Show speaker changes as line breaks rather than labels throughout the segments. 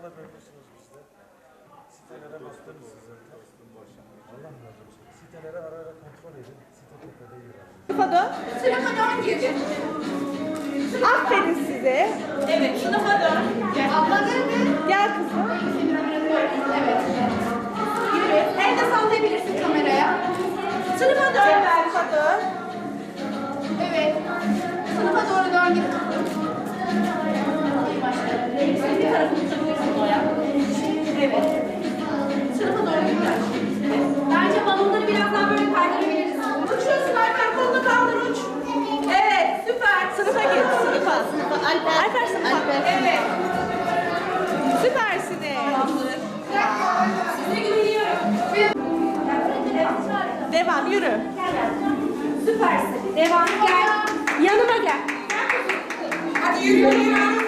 İnşallah memnunsunuz bizde. Sitelere bastınız zaten. Allah razı olsun. Siteleri ara ara kontrol edin. Site tepede yer alıyor.
Sınıfa dön.
Sınıfa dön.
Aferin size.
Evet, sınıfa dön. Abla nerede?
Gel kızım.
Evet. Yürü. El de sallayabilirsin kameraya. Sınıfa dön.
Sınıfa dön.
Evet. Sınıfa doğru dön git. Süper.
Sınıfa. Sınıfa. Alper. Alper sınıfa.
Evet.
Süpersiniz.
Size güveniyorum.
Devam yürü.
Süpersin. Devam gel. Yanıma gel. Hadi yürü yürü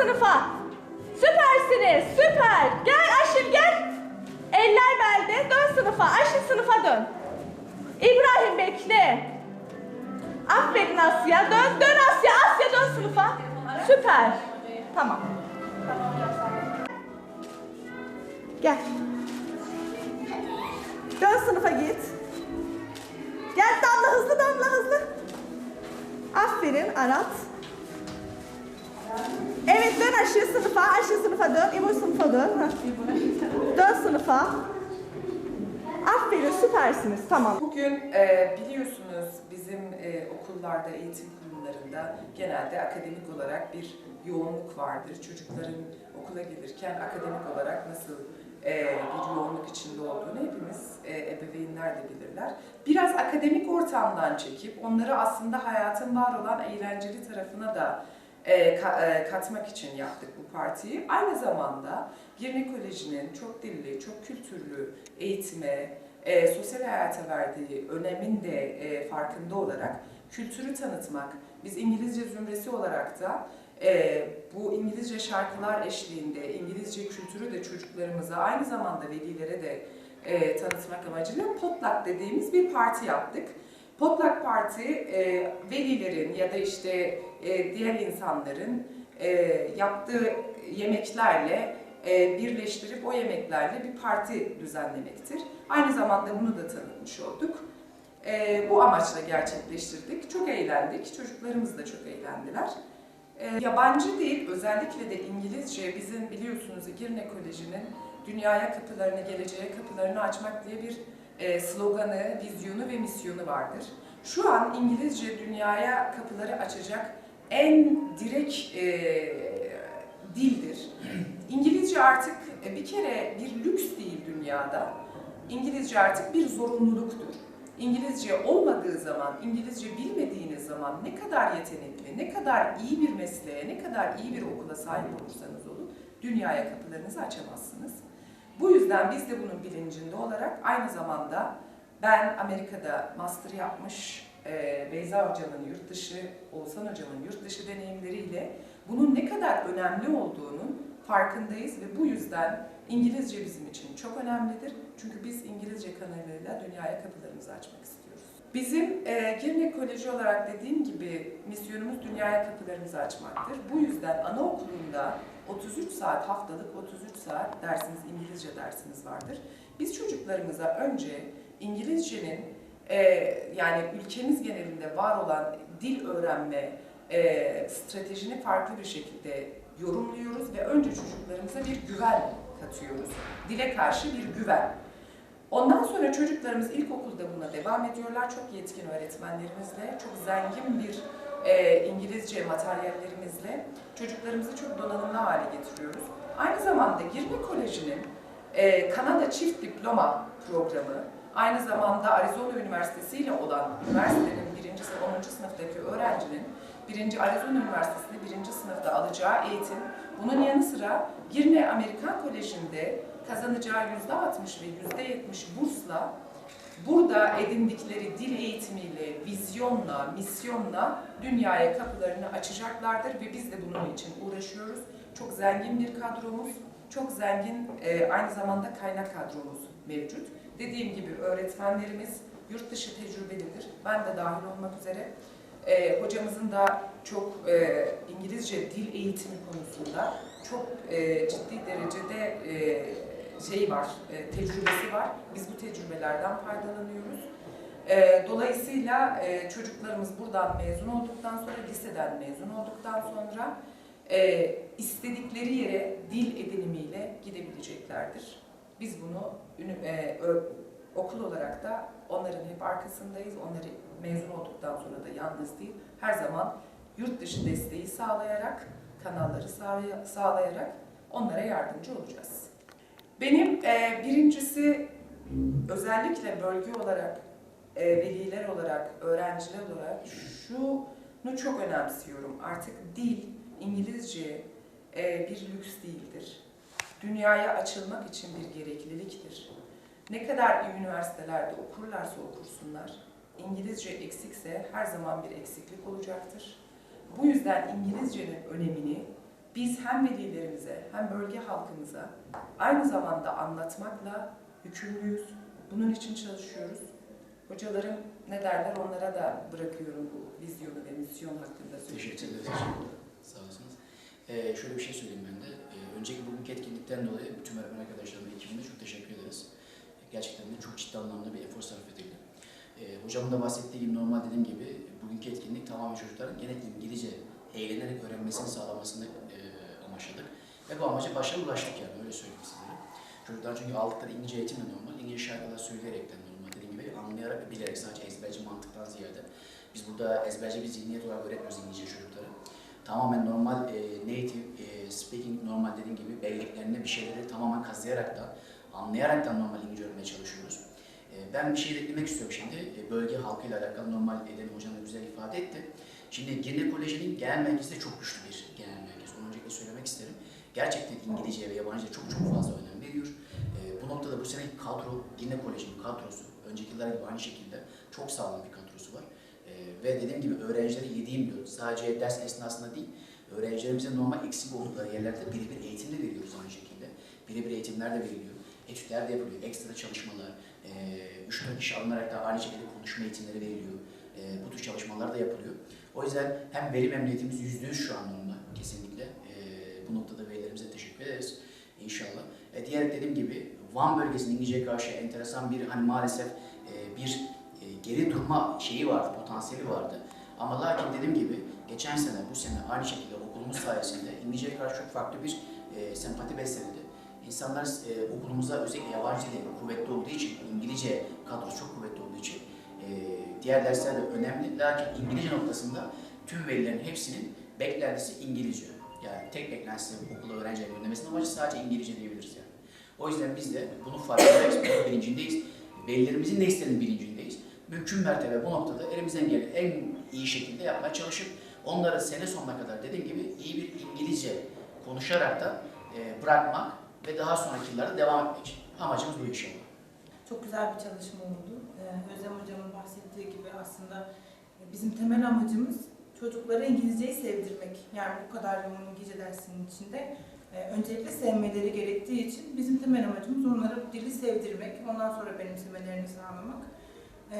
sınıfa. Süpersiniz. Süper. Gel Aşil gel. Eller belde. Dön sınıfa. Aşil sınıfa dön. İbrahim bekle. Aferin Asya. Dön dön Asya. Asya dön sınıfa. Süper. Tamam. Gel. Dön sınıfa git. Gel damla hızlı damla hızlı. Aferin Arat. Evet dön aşağı sınıfa. Aşağı sınıfa dön. İbo sınıfa dön. Dön sınıfa. Aferin süpersiniz. Tamam.
Bugün e, biliyorsunuz bizim e, okullarda, eğitim kurumlarında genelde akademik olarak bir yoğunluk vardır. Çocukların okula gelirken akademik olarak nasıl e, bir yoğunluk içinde olduğunu hepimiz e, ebeveynler de bilirler. Biraz akademik ortamdan çekip onları aslında hayatın var olan eğlenceli tarafına da katmak için yaptık bu partiyi. Aynı zamanda Girne Koleji'nin çok dilli, çok kültürlü eğitime, e, sosyal hayata verdiği önemin de e, farkında olarak kültürü tanıtmak, biz İngilizce zümresi olarak da e, bu İngilizce şarkılar eşliğinde İngilizce kültürü de çocuklarımıza aynı zamanda velilere de e, tanıtmak amacıyla Potluck dediğimiz bir parti yaptık. Potluck Parti e, velilerin ya da işte e, diğer insanların e, yaptığı yemeklerle e, birleştirip o yemeklerle bir parti düzenlemektir. Aynı zamanda bunu da tanıtmış olduk. E, bu amaçla gerçekleştirdik. Çok eğlendik. Çocuklarımız da çok eğlendiler. E, yabancı dil, özellikle de İngilizce bizim biliyorsunuz Girne Koleji'nin dünyaya kapılarını, geleceğe kapılarını açmak diye bir sloganı, vizyonu ve misyonu vardır. Şu an İngilizce dünyaya kapıları açacak en direkt e, dildir. İngilizce artık e, bir kere bir lüks değil dünyada. İngilizce artık bir zorunluluktur. İngilizce olmadığı zaman, İngilizce bilmediğiniz zaman ne kadar yetenekli, ne kadar iyi bir mesleğe, ne kadar iyi bir okula sahip olursanız olun, dünyaya kapılarınızı açamazsınız. Bu yüzden biz de bunun bilincinde olarak aynı zamanda ben Amerika'da master yapmış e, Beyza Hocam'ın yurt dışı, Oğuzhan Hocam'ın yurt dışı deneyimleriyle bunun ne kadar önemli olduğunun farkındayız ve bu yüzden İngilizce bizim için çok önemlidir. Çünkü biz İngilizce kanalıyla dünyaya kapılarımızı açmak istiyoruz. Bizim e, Girne Koleji olarak dediğim gibi misyonumuz dünyaya kapılarımızı açmaktır. Bu yüzden anaokulunda 33 saat haftalık 33 saat dersiniz, İngilizce dersiniz vardır. Biz çocuklarımıza önce İngilizcenin e, yani ülkemiz genelinde var olan dil öğrenme e, stratejini farklı bir şekilde yorumluyoruz ve önce çocuklarımıza bir güven katıyoruz. Dile karşı bir güven. Ondan sonra çocuklarımız ilkokulda buna devam ediyorlar. Çok yetkin öğretmenlerimizle, çok zengin bir e, İngilizce materyallerimizle çocuklarımızı çok donanımlı hale getiriyoruz. Aynı zamanda Girme Koleji'nin e, Kanada Çift Diploma programı aynı zamanda Arizona Üniversitesi ile olan üniversitenin birinci, 10. sınıftaki öğrencinin birinci Arizona Üniversitesi'nde birinci sınıfta alacağı eğitim, bunun yanı sıra Girne Amerikan Koleji'nde kazanacağı %60 ve %70 bursla burada edindikleri dil eğitimiyle, vizyonla, misyonla dünyaya kapılarını açacaklardır ve biz de bunun için uğraşıyoruz. Çok zengin bir kadromuz, çok zengin e, aynı zamanda kaynak kadromuz mevcut. Dediğim gibi öğretmenlerimiz yurt dışı tecrübelidir. Ben de dahil olmak üzere. E, hocamızın da çok e, İngilizce dil eğitimi konusunda çok e, ciddi derecede e, şey var, e, tecrübesi var. Biz bu tecrübelerden faydalanıyoruz. E, dolayısıyla e, çocuklarımız buradan mezun olduktan sonra, liseden mezun olduktan sonra e, istedikleri yere dil edinimiyle gidebileceklerdir. Biz bunu e, okul olarak da onların hep arkasındayız. Onları mezun olduktan sonra da yalnız değil, her zaman yurt dışı desteği sağlayarak, kanalları sağlay- sağlayarak onlara yardımcı olacağız. Benim e, birincisi özellikle bölge olarak, e, veliler olarak, öğrenciler olarak şunu çok önemsiyorum. Artık dil, İngilizce e, bir lüks değildir. Dünyaya açılmak için bir gerekliliktir. Ne kadar iyi üniversitelerde okurlarsa okursunlar, İngilizce eksikse her zaman bir eksiklik olacaktır. Bu yüzden İngilizcenin önemini biz hem velilerimize hem bölge halkımıza aynı zamanda anlatmakla yükümlüyüz. Bunun için çalışıyoruz. Hocalarım ne derler onlara da bırakıyorum bu vizyonu ve misyon hakkında
Teşekkür
söyleyecek.
ederiz. Sağ olasınız. Ee, şöyle bir şey söyleyeyim ben de. Ee, önceki bugünkü etkinlikten dolayı bütün öğretmen arkadaşlarıma ekibime çok teşekkür ederiz. Gerçekten de çok ciddi anlamda bir efor sarf edildi. Ee, hocamın da bahsettiği gibi normal dediğim gibi bugünkü etkinlik tamamen çocukların gene İngilizce eğlenerek öğrenmesini sağlamasını e, amaçladık. Ve bu amaca başarılı ulaştık yani öyle söyleyeyim sizlere. Çocuklar çünkü aldıkları İngilizce eğitimle normal, İngilizce şarkılar söyleyerekten normal dediğim gibi anlayarak bilerek sadece ezberci mantıktan ziyade. Biz burada ezberci bir zihniyet olarak öğretmiyoruz İngilizce çocuklara. Tamamen normal e, native e, speaking normal dediğim gibi belleklerinde bir şeyleri tamamen kazıyarak da anlayaraktan normal İngilizce öğrenmeye çalışıyoruz. E, ben bir şey eklemek istiyorum şimdi. E, bölge halkıyla alakalı normal Eden hocam da güzel ifade etti. Şimdi Girne Koleji'nin genel merkezi de çok güçlü bir genel merkez. Onu öncelikle söylemek isterim. Gerçekten İngilizce ve yabancıca çok çok fazla önem veriyor. E, bu noktada bu seneki kadro, Girne Koleji'nin kadrosu, önceki yıllar gibi aynı şekilde çok sağlam bir kadrosu var. E, ve dediğim gibi öğrencileri yediğim diyor. Sadece ders esnasında değil, öğrencilerimize normal eksik oldukları yerlerde birebir eğitim de veriyoruz aynı şekilde. Birebir eğitimler de veriliyor. Etütler de yapılıyor, ekstra çalışmalar, e, 3-4 kişi alınarak da aynı şekilde konuşma eğitimleri veriliyor. E, bu tür çalışmalar da yapılıyor. O yüzden hem verim emniyetimiz yüzde yüz şu an normal kesinlikle. E, bu noktada velilerimize teşekkür ederiz inşallah. E, diğer dediğim gibi Van bölgesinin İngilizceye karşı enteresan bir hani maalesef e, bir e, geri durma şeyi vardı, potansiyeli vardı. Ama lakin dediğim gibi geçen sene, bu sene aynı şekilde okulumuz sayesinde İngilizceye karşı çok farklı bir e, sempati beslenildi. İnsanlar e, okulumuza özellikle yabancı dili kuvvetli olduğu için, İngilizce kadrosu çok kuvvetli olduğu için e, diğer dersler de önemli. Lakin İngilizce noktasında tüm velilerin hepsinin beklentisi İngilizce. Yani tek beklentisi okula öğrenciye göndermesinin amacı sadece İngilizce diyebiliriz yani. O yüzden biz de bunun farkındayız, bilincindeyiz. Velilerimizin ne istediğinin bilincindeyiz. Mümkün mertebe bu noktada elimizden gelen en iyi şekilde yapmaya çalışıp onları sene sonuna kadar dediğim gibi iyi bir İngilizce konuşarak da e, bırakmak ve daha sonraki yıllarda devam etmek. Amacımız bu inşallah.
Çok güzel bir çalışma oldu. Ee, Özlem Hocam'ın bahsettiği gibi aslında e, bizim temel amacımız çocuklara İngilizceyi sevdirmek. Yani bu kadar yoğun İngilizce dersinin içinde e, öncelikle sevmeleri gerektiği için bizim temel amacımız onlara dili sevdirmek. Ondan sonra benimsemelerini sağlamak. Ee,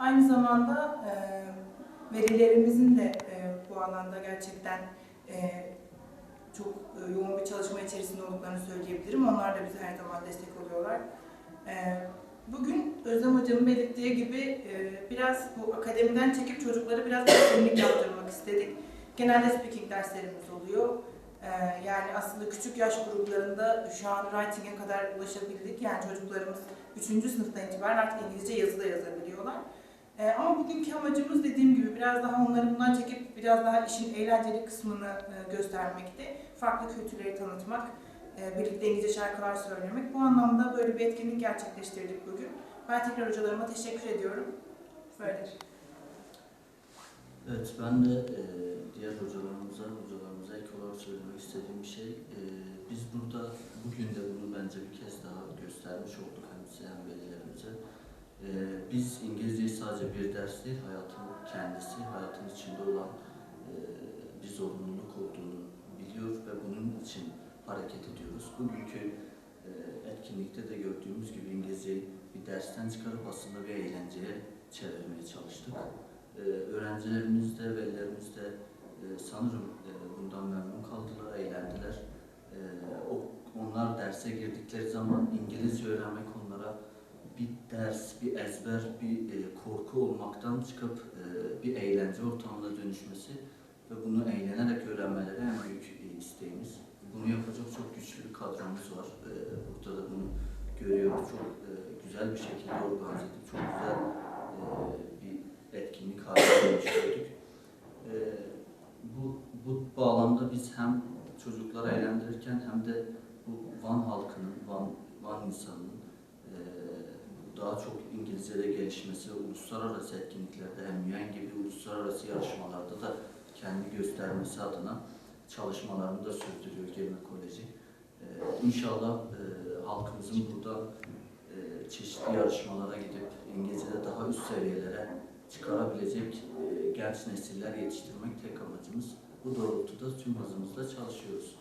Aynı zamanda e, velilerimizin de e, bu alanda gerçekten e, çok e, yoğun bir çalışma içerisinde olduklarını söyleyebilirim. Onlar da bize her zaman destek oluyorlar. Bugün Özlem Hocam'ın belirttiği gibi e, biraz bu akademiden çekip çocuklara biraz etkinlik yaptırmak istedik. Genelde speaking derslerimiz oluyor. Ee, Yani aslında küçük yaş gruplarında şu an writing'e kadar ulaşabildik. Yani çocuklarımız 3. sınıftan itibaren artık İngilizce yazı da yazabiliyorlar. Ee, Ama bugünkü amacımız dediğim gibi biraz daha onları bundan çekip biraz daha işin eğlenceli kısmını e, göstermekti. Farklı kültürleri tanıtmak, e, birlikte İngilizce şarkılar söylemek. Bu anlamda böyle bir etkinlik gerçekleştirdik bugün. Ben tekrar hocalarıma teşekkür ediyorum. Böyle.
Evet, ben de e, diğer hocalarımıza, hocalarımıza ek olarak söylemek istediğim bir şey, e, biz burada bugün de bunu bence bir kez daha göstermiş olduk hem size hem velilerimize. E, biz İngilizceyi sadece bir ders değil, hayatın kendisi, hayatın içinde olan e, bir zorunluluk olduğunu biliyor ve bunun için hareket ediyoruz. Bugünkü e, etkinlikte de gördüğümüz gibi İngilizceyi bir dersten çıkarıp aslında bir eğlenceye çevirmeye çalıştık. Ee, öğrencilerimiz de, velilerimiz de e, sanırım e, bundan memnun kaldılar, eğlendiler. Onlar derse girdikleri zaman İngilizce öğrenmek onlara bir ders, bir ezber, bir e, korku olmaktan çıkıp e, bir eğlence ortamına dönüşmesi ve bunu eğlenerek öğrenmeleri en büyük e, isteğimiz. Bunu yapacak çok güçlü bir kadromuz var. Ee, burada da bunu görüyoruz. Çok e, güzel bir şekilde organize edip çok güzel e, bir etkinlik haline dönüştürdük. Ee, bu, bu bağlamda biz hem çocukları eğlendirirken hem de bu Van halkının, Van, Van insanının e, daha çok İngilizce'de gelişmesi, uluslararası etkinliklerde hem UN gibi uluslararası yarışmalarda da kendi göstermesi adına çalışmalarını da sürdürüyor Gelme Koleji. Ee, inşallah e, halkımızın burada e, çeşitli yarışmalara gidip İngilizce'de daha üst seviyelere çıkarabilecek e, genç nesiller yetiştirmek tek amacımız. Bu doğrultuda tüm hızımızla çalışıyoruz.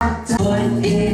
What
is